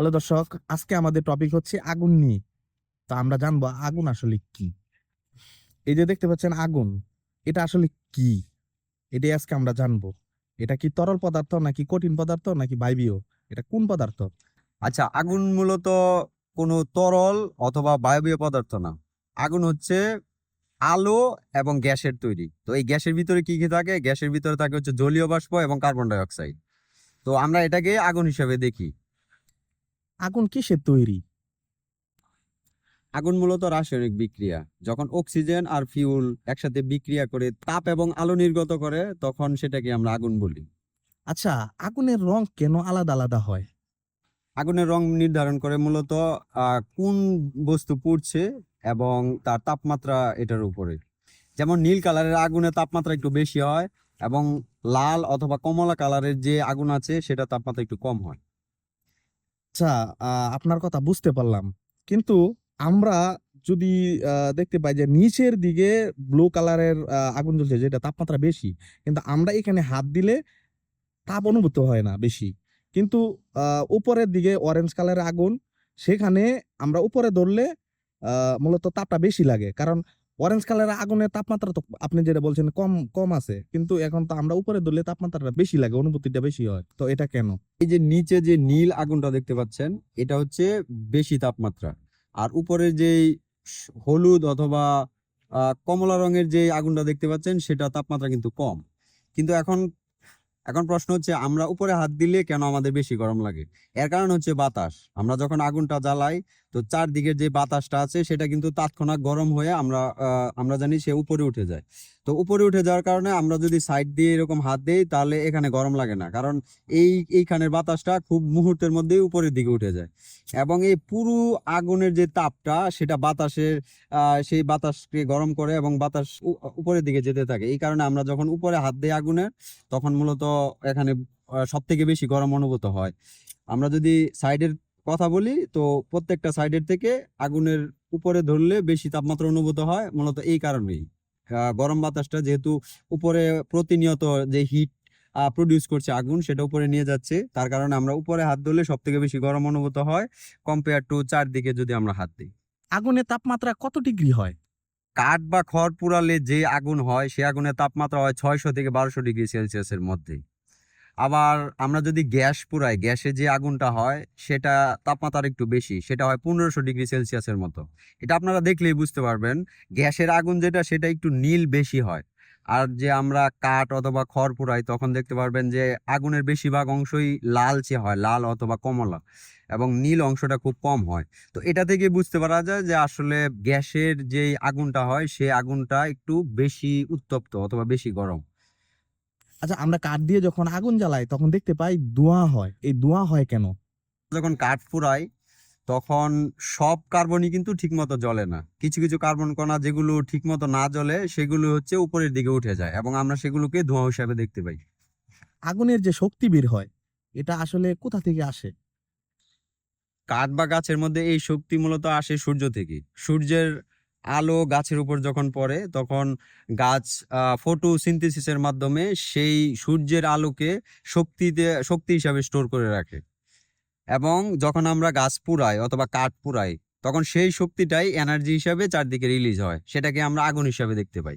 Hello দর্শক, আজকে আমাদের টপিক হচ্ছে আগুন নিয়ে। তো আমরা জানব আগুন আসলে কি? এই যে দেখতে পাচ্ছেন আগুন, এটা আসলে কি? এটাই আজকে আমরা জানব। এটা কি তরল পদার্থ নাকি কঠিন পদার্থ নাকি বায়বীয়? এটা কোন পদার্থ? আচ্ছা আগুন মূলত কোনো তরল অথবা বায়বীয় পদার্থ না। আগুন হচ্ছে আলো এবং গ্যাসের তৈরি। তো এই গ্যাসের ভিতরে কি কি থাকে? গ্যাসের ভিতরে থাকে হচ্ছে জলীয় বাষ্প এবং কার্বন ডাই অক্সাইড তো আমরা এটাকে আগুন হিসাবে দেখি। আগুন কিসের তৈরি? আগুন মূলত রাসায়নিক বিক্রিয়া। যখন অক্সিজেন আর ফিউল একসাথে বিক্রিয়া করে তাপ এবং আলো নির্গত করে তখন সেটাকে আমরা আগুন বলি। আচ্ছা আগুনের রং কেন আলাদা আলাদা হয়? আগুনের রং নির্ধারণ করে মূলত কোন বস্তু পুড়ছে এবং তার তাপমাত্রা এটার উপরে। যেমন নীল কালারের আগুনের তাপমাত্রা একটু বেশি হয় এবং লাল অথবা কমলা কালারের যে আগুন আছে সেটা তাপমাত্রা একটু কম হয়। আচ্ছা আপনার কথা বুঝতে পারলাম। কিন্তু আমরা যদি দেখতে পাই যে নিচের দিকে ব্লু কালারের আগুন জ্বলছে, যেটা তাপমাত্রা বেশি, কিন্তু আমরা এখানে হাত দিলে তাপ অনুভূত হয় না বেশি। কিন্তু উপরের দিকে অরেঞ্জ কালারের আগুন, সেখানে আমরা উপরে ধরলে মূলত তাপটা বেশি লাগে। কারণ অরেঞ্জ কালারের আগুনের তাপমাত্রা তো আপনি যেটা বলছেন কম কম আছে। কিন্তু এখন তো আমরা উপরে ধরলে তাপমাত্রাটা বেশি লাগে, অনুভূতিটা বেশি হয়। তো এটা কেন? এই যে নিচে যে নীল আগুনটা দেখতে পাচ্ছেন, এটা হচ্ছে বেশি তাপমাত্রা। আর উপরে যে হলুদ অথবা কমলা রঙের যে আগুনটা দেখতে পাচ্ছেন, সেটা তাপমাত্রা কিন্তু কম। কিন্তু এখন এখন প্রশ্ন হচ্ছে, আমরা উপরে হাত দিলে কেন আমাদের বেশি গরম লাগে? এর কারণ হচ্ছে বাতাস। আমরা যখন আগুনটা জ্বালাই, তো চারদিকের যে বাতাসটা আছে, সেটা কিন্তু তাৎক্ষণিক গরম হয়ে আমরা আমরা জানি সে উপরে উঠে যায়। তো উপরে উঠে যাওয়ার কারণে আমরা যদি সাইড দিয়ে এরকম হাত দিই, তাহলে এখানে গরম লাগে না। কারণ এই, এইখানের বাতাসটা খুব মুহূর্তের মধ্যেই উপরের দিকে উঠে যায়। এবং এই পুরো আগুনের যে তাপটা, সেটা বাতাসের সেই বাতাসকে গরম করে এবং বাতাস উপরের দিকে যেতে থাকে। এই কারণে আমরা যখন উপরে হাত দিই আগুনের, তখন মূলত এখানে সব থেকে বেশি গরম অনুভূত হয়। আমরা যদি সাইডের কথা বলি, তো প্রত্যেকটা সাইডের থেকে আগুনের উপরে ধরলে বেশি তাপমাত্রা অনুভূত হয়, মূলত এই কারণেই। গরম বাতাসটা যেহেতু উপরে প্রতিনিয়ত যে হিট প্রডিউস করছে আগুন, সেটা উপরে নিয়ে যাচ্ছে। তার কারণে আমরা উপরে হাত ধরলে সব থেকে বেশি গরম অনুভূত হয় কম্পেয়ার টু চারদিকে যদি আমরা হাত দিই। আগুনের তাপমাত্রা কত ডিগ্রি হয়? কাঠ বা খড় পুড়ালে যে আগুন হয়, সে আগুনের তাপমাত্রা হয় ছয়শো থেকে বারোশো ডিগ্রি সেলসিয়াসের মধ্যে। আবার আমরা যদি গ্যাস পুরাই গ্যাসে যে আগুনটা হয়, সেটা তাপমাত্রা একটু বেশি, সেটা হয় পনেরোশো ডিগ্রি সেলসিয়াসের মতো। এটা আপনারা দেখলেই বুঝতে পারবেন, গ্যাসের আগুন যেটা, সেটা একটু নীল বেশি হয়। আর যে আমরা কাঠ অথবা খড় পুরাই তখন দেখতে পারবেন যে আগুনের বেশিরভাগ অংশই লালচে হয় লাল অথবা কমলা এবং নীল অংশটা খুব কম হয়। তো এটা থেকে বুঝতে পারা যায় যে আসলে গ্যাসের যে আগুনটা হয় সে আগুনটা একটু বেশি উত্তপ্ত অথবা বেশি গরম। আচ্ছা আমরা কাঠ দিয়ে যখন আগুন জ্বালাই তখন দেখতে পাই ধোঁয়া হয়। এই ধোঁয়া হয় কেন? যখন কাঠ পুরাই তখন সব কার্বনই কিন্তু ঠিকমতো জ্বলে না। কিছু কিছু কার্বন কণা যেগুলো ঠিকমতো না জ্বলে সেগুলো হচ্ছে উপরের দিকে উঠে যায় এবং আমরা সেগুলোকে ধোঁয়া হিসাবে দেখতে পাই। আগুনের যে শক্তি বের হয় এটা আসলে কোথা থেকে আসে? কাঠ বা গাছের মধ্যে এই শক্তি মূলত আসে সূর্য থেকে। সূর্যের আলো গাছের উপর যখন পড়ে তখন গাছ ফটোসিনথেসিসের মাধ্যমে সেই সূর্যের আলোকে শক্তিতে শক্তি হিসাবে স্টোর করে রাখে। এবং যখন আমরা গাছ পুরাই অথবা কাঠ পুরাই, তখন সেই শক্তিটাই এনার্জি হিসাবে চারদিকে রিলিজ হয়। সেটাকে আমরা আগুন হিসাবে দেখতে পাই।